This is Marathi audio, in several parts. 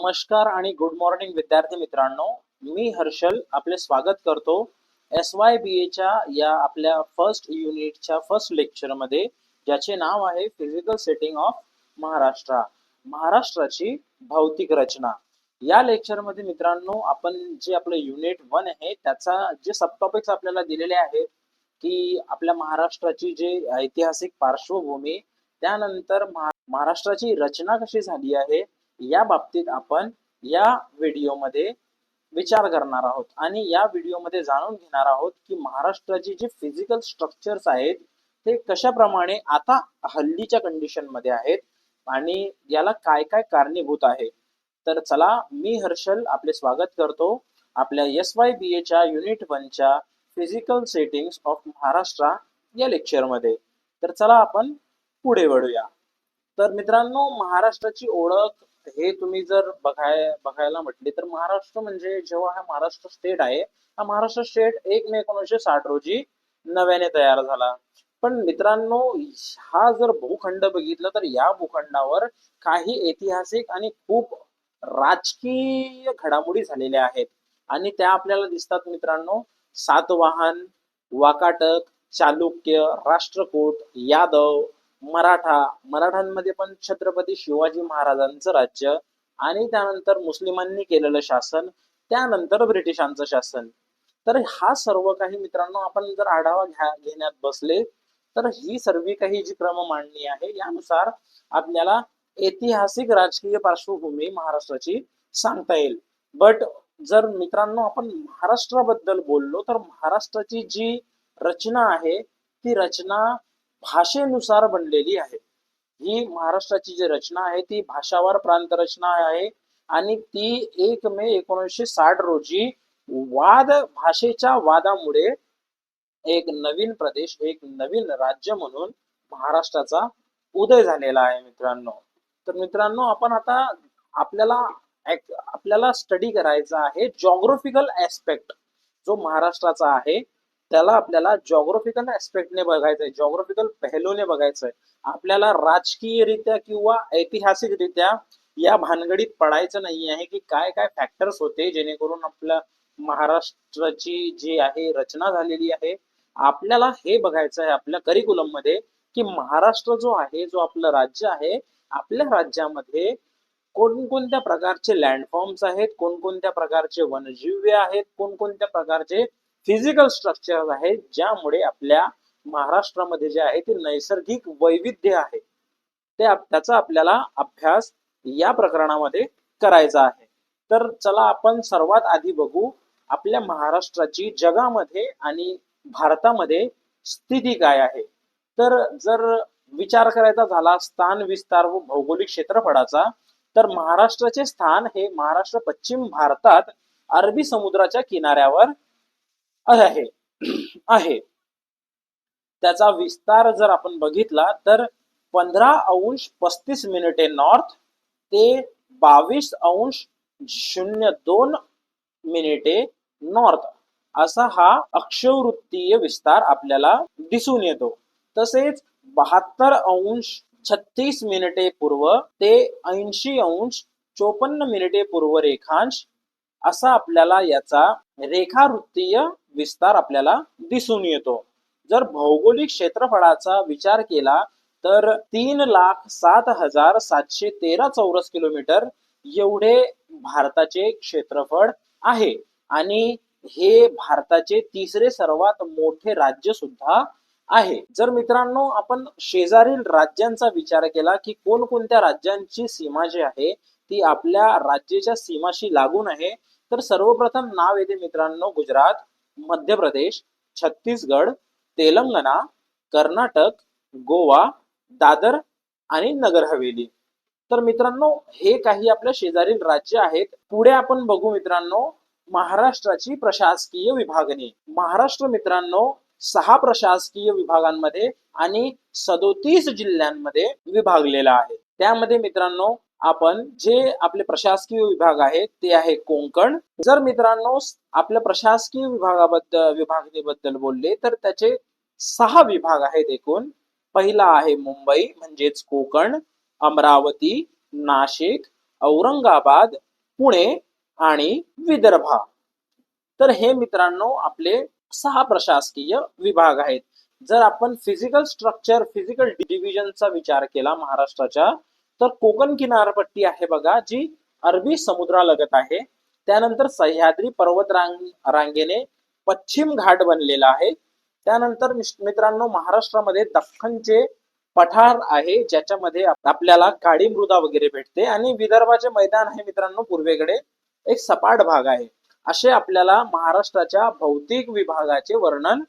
नमस्कार आणि गुड मॉर्निंग विद्यार्थी मित्रांनो. मी हर्षल आपले स्वागत करतो एस वाय बी एच्या या आपल्या फर्स्ट युनिटच्या फर्स्ट लेक्चरमध्ये ज्याचे नाव आहे फिजिकल सेटिंग ऑफ महाराष्ट्र महाराष्ट्राची भौतिक रचना. या लेक्चरमध्ये मित्रांनो आपण जे आपलं युनिट वन आहे त्याचा जे सब टॉपिक्स आपल्याला दिलेले आहेत की आपल्या महाराष्ट्राची जे ऐतिहासिक पार्श्वभूमी त्यानंतर महाराष्ट्राची रचना कशी झाली आहे या बाबतीत आपण या व्हिडिओमध्ये विचार करणार आहोत आणि या व्हिडिओमध्ये जाणून घेणार आहोत की महाराष्ट्राची जी फिजिकल स्ट्रक्चर्स आहेत ते कशाप्रमाणे आता हल्लीच्या कंडिशनमध्ये आहेत आणि याला काय काय कारणीभूत आहे. तर चला मी हर्षल आपले स्वागत करतो आपल्या एस वाय बी एच्या युनिट वनच्या फिजिकल सेटिंग्स ऑफ महाराष्ट्र या लेक्चरमध्ये तर चला आपण पुढे वळूया. तर मित्रांनो महाराष्ट्राची ओळख हे तुम्ही जर बघाय बघायला म्हटले तर महाराष्ट्र म्हणजे जेव्हा हा महाराष्ट्र स्टेट आहे हा महाराष्ट्र स्टेट एक मे एकोणीसशे साठ रोजी नव्याने तयार झाला. पण मित्रांनो हा जर भूखंड बघितला तर या भूखंडावर काही ऐतिहासिक आणि खूप राजकीय घडामोडी झालेल्या आहेत. आणि त्या आपल्याला दिसतात मित्रांनो सातवाहन वाकाटक चालुक्य राष्ट्रकूट यादव मराठा मराठ्यांमध्ये पण छत्रपती शिवाजी महाराजांचं राज्य आणि त्यानंतर मुस्लिमांनी केलेलं शासन त्यानंतर ब्रिटिशांचं शासन. तर हा सर्व काही मित्रांनो आपण जर आढावा घ्या घेण्यात बसले तर ही सर्व काही जी क्रम मांडणी आहे यानुसार आपल्याला ऐतिहासिक राजकीय पार्श्वभूमी महाराष्ट्राची सांगता येईल. बट जर मित्रांनो आपण महाराष्ट्राबद्दल बोललो तर महाराष्ट्राची जी रचना आहे ती रचना भाषेनुसार बनलेली आहे. ही महाराष्ट्राची जी रचना आहे ती भाषावार प्रांत रचना आहे आणि ती एक मे एकोणीसशे साठ रोजी वाद भाषेच्या वादामुळे एक नवीन प्रदेश एक नवीन राज्य म्हणून महाराष्ट्राचा उदय झालेला आहे मित्रांनो. तर मित्रांनो आपण आता आपल्याला आपल्याला स्टडी करायचा आहे जॉग्राफिकल ऍस्पेक्ट जो महाराष्ट्राचा आहे. त्याला आपल्याला जॉग्राफिकल ऍस्पेक्टने बघायचंय. जॉग्राफिकल पहलूने बघायचंय. आपल्याला राजकीयरित्या किंवा ऐतिहासिकरित्या या भानगडीत पडायचं नाही आहे की काय काय फॅक्टर्स होते जेणेकरून आपल्या महाराष्ट्राची जी आहे रचना झालेली आहे आपल्याला हे बघायचं आहे आपल्या करिक्युलममध्ये की महाराष्ट्र जो आहे जो आपलं राज्य आहे आपल्या राज्यामध्ये कोणकोणत्या प्रकारचे लँडफॉर्म्स आहेत कोणकोणत्या प्रकारचे वनजीव्य आहेत कोणकोणत्या प्रकारचे फिजिकल स्ट्रक्चर आहे ज्यामुळे आपल्या महाराष्ट्रामध्ये जे आहे ते नैसर्गिक वैविध्य आहे. ते त्याचा आपल्याला अभ्यास या प्रकरणामध्ये करायचा आहे. तर चला आपण सर्वात आधी बघू आपल्या महाराष्ट्राची जगामध्ये आणि भारतामध्ये स्थिती काय आहे. तर जर विचार करायचा झाला स्थान विस्तार व भौगोलिक क्षेत्रफळाचा तर महाराष्ट्राचे स्थान हे महाराष्ट्र पश्चिम भारतात अरबी समुद्राच्या किनाऱ्यावर आहे आहे. त्याचा विस्तार जर आपण बघितला तर पंधरा अंश पस्तीस मिनिटे नॉर्थ ते बावीस अंश शून्य दोन मिनिटे नॉर्थ असा हा अक्षवृत्तीय विस्तार आपल्याला दिसून येतो. तसेच बहात्तर अंश छत्तीस मिनिटे पूर्व ते ऐंशी अंश चोपन्न मिनिटे पूर्व रेखांश असा आपल्याला याचा रेखावृत्तीय विस्तार आपल्याला दिसून येतो. जर भौगोलिक क्षेत्रफळाचा विचार केला तर तीन लाख सात हजार सातशे तेरा चौरस किलोमीटर एवढे भारताचे क्षेत्रफळ आहे. आणि हे भारताचे तिसरे सर्वात मोठे राज्य सुद्धा आहे. जर मित्रांनो आपण शेजारील राज्यांचा विचार केला की कोणकोणत्या राज्यांची सीमा जी आहे ती आपल्या राज्याच्या सीमाशी लागून आहे तर सर्वप्रथम नाव येते मित्रांनो गुजरात मध्य प्रदेश छत्तीसगड तेलंगणा कर्नाटक गोवा दादर आणि नगर हवेली. तर मित्रांनो हे काही आपल्या शेजारील राज्य आहेत. पुढे आपण बघू मित्रांनो महाराष्ट्राची प्रशासकीय विभागणी. महाराष्ट्र मित्रांनो सहा प्रशासकीय विभागांमध्ये आणि सदोतीस जिल्ह्यांमध्ये विभागलेला आहे. त्यामध्ये मित्रांनो आपण जे आपले प्रशासकीय विभाग आहेत ते आहे कोंकण. जर मित्रांनो आपल्या प्रशासकीय विभागाबद्दल विभागणीबद्दल बोलले तर त्याचे सहा विभाग आहेत एकूण. पहिला आहे मुंबई म्हणजेच कोकण अमरावती नाशिक औरंगाबाद पुणे आणि विदर्भा. तर हे मित्रांनो आपले सहा प्रशासकीय विभाग आहेत. जर आपण फिजिकल स्ट्रक्चर फिजिकल डिव्हिजनचा विचार केला महाराष्ट्राच्या तर कोकण किनारपट्टी आहे बघा जी अरबी समुद्रालगत आहे. त्यानंतर सह्याद्री पर्वत रांग रांगेने पश्चिम घाट बनलेला आहे. त्यानंतर मित्रांनो महाराष्ट्रामध्ये दख्खनचे पठार आहे ज्याच्यामध्ये आपल्याला काळी मृदा वगैरे भेटते आणि विदर्भाचे मैदान आहे मित्रांनो पूर्वेकडे एक सपाट भाग आहे. असे आपल्याला महाराष्ट्राच्या भौतिक विभागाचे वर्णन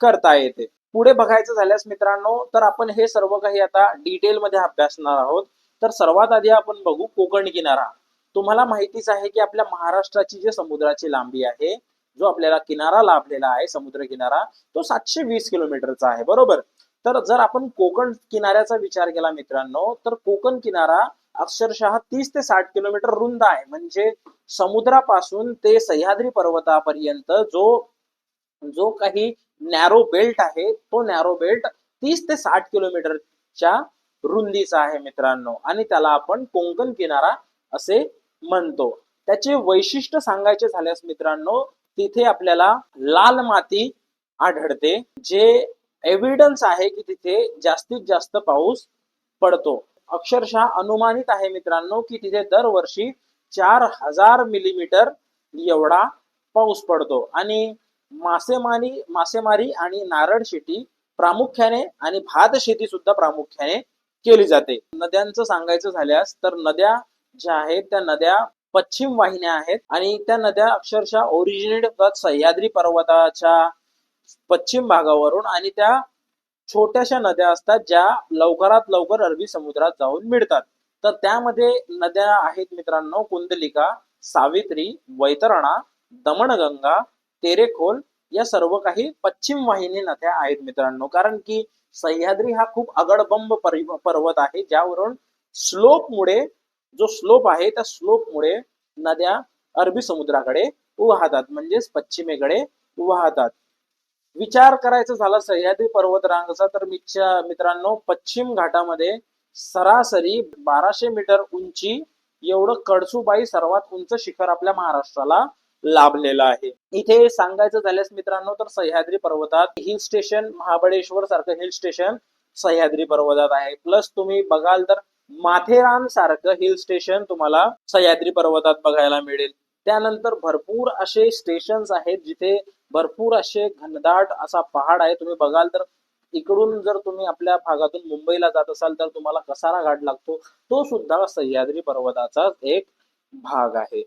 करता येते. पुढे बघायचं झाल्यास मित्रांनो तर आपण हे सर्व काही आता डिटेल मध्ये अभ्यासणार आहोत. तर सर्वात आधी आपण बघू कोकण किनारा. तुम्हाला माहितीच आहे की आपल्या महाराष्ट्राची जी समुद्राची लांबी आहे जो आपल्याला किनारा लाभलेला आहे समुद्र किनारा तो सातशे वीस किलोमीटरचा आहे बरोबर? तर जर आपण कोकण किनाऱ्याचा विचार केला मित्रांनो तर कोकण किनारा अक्षरशः तीस ते साठ किलोमीटर रुंद आहे. म्हणजे समुद्रापासून ते सह्याद्री पर्वतापर्यंत जो जो काही नॅरो बेल्ट आहे तो नॅरो बेल्ट तीस ते साठ किलोमीटरच्या रुंदीचा आहे मित्रांनो. आणि त्याला आपण कोंकण किनारा असे म्हणतो. त्याचे वैशिष्ट्य सांगायचे झाल्यास मित्रांनो तिथे आपल्याला लाल माती आढळते जे एव्हिडन्स आहे की तिथे जास्तीत जास्त पाऊस पडतो. अक्षरशः अनुमानित आहे मित्रांनो की तिथे दरवर्षी चार हजार मिलीमीटर एवढा पाऊस पडतो. आणि मासेमारी मासेमारी आणि नारळ शेती प्रामुख्याने आणि भात शेती सुद्धा प्रामुख्याने केली जाते. नद्यांचं सांगायचं झाल्यास तर नद्या ज्या आहेत त्या नद्या पश्चिम वाहिन्या आहेत आणि त्या नद्या अक्षरशः ओरिजिनेट होतात सह्याद्री पर्वताच्या पश्चिम भागावरून आणि त्या छोट्याशा नद्या असतात ज्या लवकरात लवकर अरबी समुद्रात जाऊन मिळतात. तर त्यामध्ये नद्या आहेत मित्रांनो कुंदलिका सावित्री वैतरणा दमणगंगा तेरेखोल या सर्व काही पश्चिम वाहिनी नद्या आहेत मित्रांनो. कारण की सह्याद्री हा खूप अगडबंब परि- पर्वत आहे ज्यावरून स्लोपमुळे जो स्लोप आहे त्या स्लोपमुळे नद्या अरबी समुद्राकडे वाहतात म्हणजेच पश्चिमेकडे वाहतात विचार करायचा झाला सह्याद्री पर्वत रांगचा तर मिच्या मित्रांनो पश्चिम घाटामध्ये सरासरी बाराशे मीटर उंची एवढं कडसूबाई सर्वात उंच शिखर आपल्या महाराष्ट्राला लाभलेलं आहे. इथे सांगायचं झाल्यास मित्रांनो तर सह्याद्री पर्वतात हिल स्टेशन महाबळेश्वर सारखं हिल स्टेशन सह्याद्री पर्वतात आहे. प्लस तुम्ही बघाल तर माथेरान सारखं हिल स्टेशन तुम्हाला सह्याद्री पर्वतात बघायला मिळेल. त्यानंतर भरपूर असे स्टेशन्स आहेत जिथे भरपूर असे घनदाट असा पहाड आहे. तुम्ही बघाल तर इकडून जर तुम्ही आपल्या भागातून मुंबईला जात असाल तर तुम्हाला कसारा घाट लागतो. तो सुद्धा सह्याद्री पर्वताचा एक भाग आहे.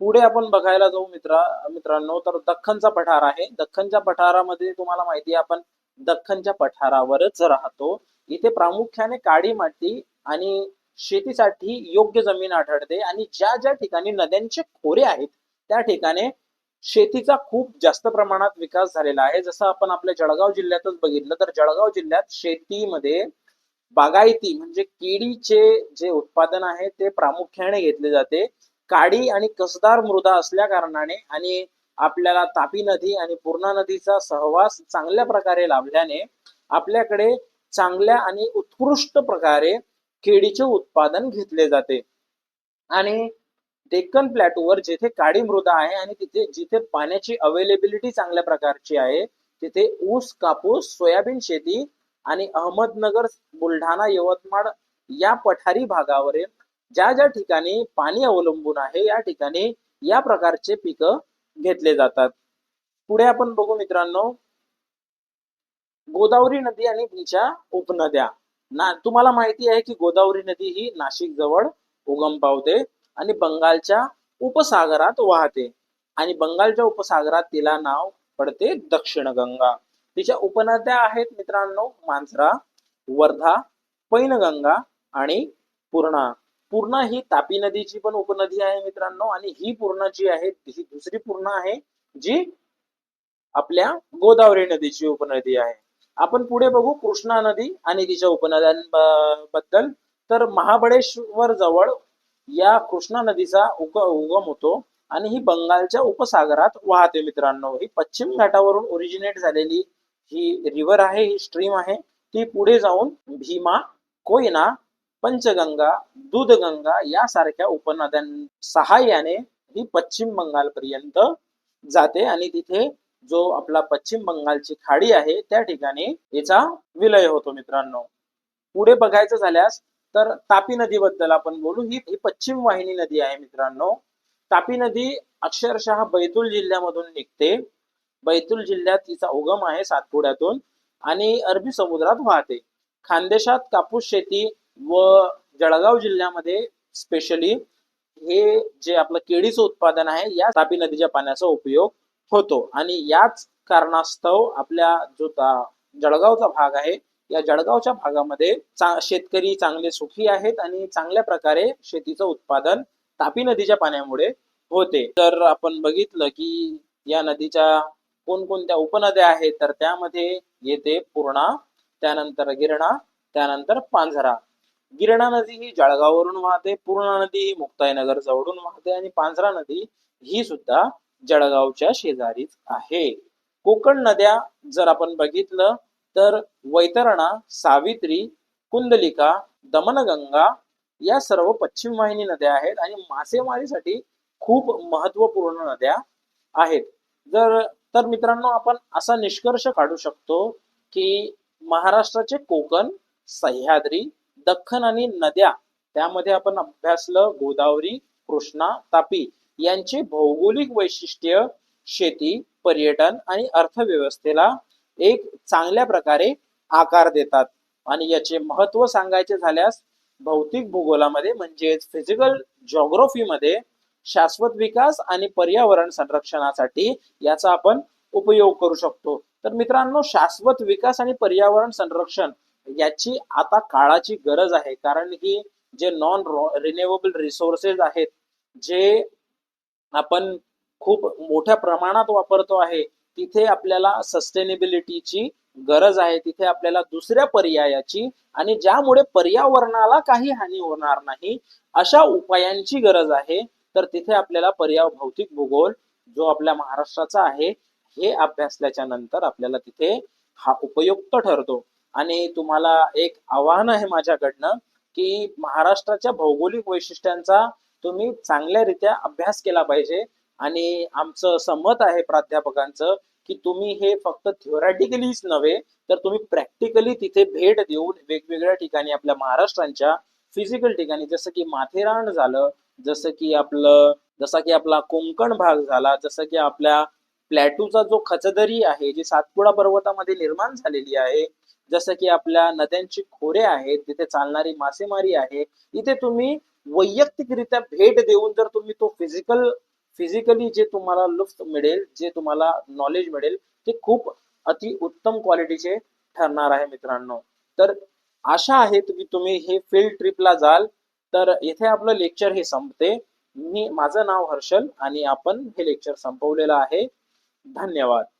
पुढे आपण बघायला जाऊ मित्रा मित्रांनो तर दख्खनचा पठार आहे. दख्खनच्या पठारामध्ये तुम्हाला माहिती आहे आपण दख्खनच्या पठारावरच राहतो. इथे प्रामुख्याने काळी माती आणि शेतीसाठी योग्य जमीन आढळते आणि ज्या ज्या ठिकाणी नद्यांचे खोरे आहेत त्या ठिकाणी शेतीचा खूप जास्त प्रमाणात विकास झालेला आहे. जसं आपण आपल्या जळगाव जिल्ह्यातच बघितलं तर जळगाव जिल्ह्यात शेतीमध्ये बागायती म्हणजे केळीचे जे उत्पादन आहे ते प्रामुख्याने घेतले जाते. काडी आणि कसदार मृदा असल्या कारणाने आणि आपल्याला तापी नदी आणि पूर्णा नदीचा सहवास चांगल्या प्रकारे लाभल्याने आपल्याकडे चांगल्या आणि उत्कृष्ट प्रकारे केळीचे उत्पादन घेतले जाते. आणि डेक्कन प्लॅटूवर जिथे काळी मृदा आहे आणि तिथे जिथे पाण्याची अवेलेबिलिटी चांगल्या प्रकारची आहे तिथे ऊस कापूस सोयाबीन शेती आणि अहमदनगर बुलढाणा यवतमाळ या पठारी भागावरील ज्या ज्या ठिकाणी पाणी अवलंबून आहे या ठिकाणी या प्रकारचे पिकं घेतले जातात. पुढे आपण बघू मित्रांनो गोदावरी नदी आणि तिच्या उपनद्या. ना तुम्हाला माहिती आहे की गोदावरी नदी ही नाशिक जवळ उगम पावते आणि बंगालच्या उपसागरात वाहते. आणि बंगालच्या उपसागरात तिला नाव पडते दक्षिण गंगा तिच्या उपनद्या आहेत मित्रांनो मांजरा वर्धा पैनगंगा आणि पूर्णा. पूर्णा ही तापी नदीची पण उपनदी आहे मित्रांनो आणि ही पूर्णा जी आहे ही दुसरी पूर्णा आहे जी आपल्या गोदावरी नदीची उपनदी आहे. आपण पुढे बघू कृष्णा नदी आणि तिच्या उपनद्यांबद्दल. तर महाबळेश्वर जवळ या कृष्णा नदीचा उग उगम होतो आणि ही बंगालच्या उपसागरात वाहते मित्रांनो. ही पश्चिम घाटावरून ओरिजिनेट झालेली ही रिव्हर आहे ही स्ट्रीम आहे. ती पुढे जाऊन भीमा कोयना पंचगंगा दूधगंगा यासारख्या उपनद्यां सहाय्याने ही पश्चिम बंगालपर्यंत जाते आणि तिथे जो आपला पश्चिम बंगालची खाडी आहे त्या ठिकाणी याचा विलय होतो मित्रांनो. पुढे बघायचं झाल्यास तर तापी नदीबद्दल आपण बोलू. ही ही पश्चिम वाहिनी नदी आहे मित्रांनो. तापी नदी अक्षरशः बैतूल जिल्ह्यामधून निघते. बैतूल जिल्ह्यात तिचा उगम आहे सातपुड्यातून आणि अरबी समुद्रात वाहते. खानदेशात कापूस शेती व जळगाव जिल्ह्यामध्ये स्पेशली हे जे आपलं केळीचं उत्पादन आहे या तापी नदीच्या पाण्याचा उपयोग होतो. आणि याच कारणास्तव आपल्या जो ता- जळगावचा भाग आहे या जळगावच्या भागामध्ये चा- शेतकरी चांगले सुखी आहेत आणि चांगल्या प्रकारे शेतीचं उत्पादन तापी नदीच्या पाण्यामुळे होते. तर आपण बघितलं की या नदीच्या कोणकोणत्या उपनद्या आहेत तर त्यामध्ये येते पूर्णा त्यानंतर गिरणा त्यानंतर पांझरा. गिरणा नदी ही जळगाववरून वाहते पूर्णा नदी ही मुक्ताईनगर जवळून वाहते आणि पांझरा नदी ही सुद्धा जळगावच्या शेजारीच आहे. कोकण नद्या जर आपण बघितलं तर वैतरणा सावित्री कुंदलिका दमनगंगा या सर्व पश्चिम वाहिनी नद्या आहेत आणि मासेमारीसाठी खूप महत्त्वपूर्ण नद्या आहेत. जर तर मित्रांनो आपण असा निष्कर्ष काढू शकतो की महाराष्ट्राचे कोकण सह्याद्री दख्खन आणि नद्या त्यामध्ये आपण अभ्यासलं गोदावरी कृष्णा तापी यांचे भौगोलिक वैशिष्ट्य शेती पर्यटन आणि अर्थव्यवस्थेला एक चांगल्या प्रकारे आकार देतात. आणि याचे महत्त्व सांगायचे झाल्यास भौतिक भूगोलामध्ये म्हणजेच फिजिकल जॉग्रफीमध्ये शाश्वत विकास आणि पर्यावरण संरक्षणासाठी याचा आपण उपयोग करू शकतो. तर मित्रांनो शाश्वत विकास आणि पर्यावरण संरक्षण याची आता काळाची गरज आहे. कारण की जे नॉन रिन्युएबल रिसोर्सेस आहेत जे आपण खूप मोठ्या प्रमाणात वापरतो आहे तिथे आपल्याला सस्टेनेबिलिटीची गरज आहे. तिथे आपल्याला दुसऱ्या पर्यायाची आणि ज्यामुळे पर्यावरणाला काही हानी होणार नाही अशा उपायांची गरज आहे. तर तिथे आपल्याला पर्याव भौतिक भूगोल जो आपल्या महाराष्ट्राचा आहे हे अभ्यासल्याच्या नंतर आपल्याला तिथे हा उपयुक्त ठरतो. आणि तुम्हाला एक आव्हान आहे माझ्याकडनं की महाराष्ट्राच्या भौगोलिक वैशिष्ट्यांचा तुम्ही चांगल्यारित्या अभ्यास केला पाहिजे. आणि आमचं संमत आहे प्राध्यापकांचं की तुम्ही हे फक्त थिओरॅटिकलीच नव्हे तर तुम्ही प्रॅक्टिकली तिथे भेट देऊन वेगवेगळ्या ठिकाणी आपल्या महाराष्ट्रांच्या फिजिकल ठिकाणी जसं की माथेरान झालं जसं की आपलं जसा की आपला कोंकण भाग झाला जसं की आपल्या प्लॅटूचा जो खचदरी आहे जी सातपुडा पर्वतामध्ये निर्माण झालेली आहे जसं की आपल्या नद्यांची खोरे आहेत तिथे चालणारी मासेमारी आहे इथे तुम्ही वैयक्तिकरित्या भेट देऊन जर तुम्ही तो फिजिकल फिजिकली जे तुम्हाला लुफ्त मिळेल जे तुम्हाला नॉलेज मिळेल ते खूप अति उत्तम क्वालिटीचे ठरणार आहे मित्रांनो. तर आशा आहे की तुम्ही हे फील्ड ट्रिपला जाल. तर इथे आपलं लेक्चर हे संपते. मी माझं नाव हर्षल आणि आपण हे लेक्चर संपवलेलं आहे. धन्यवाद.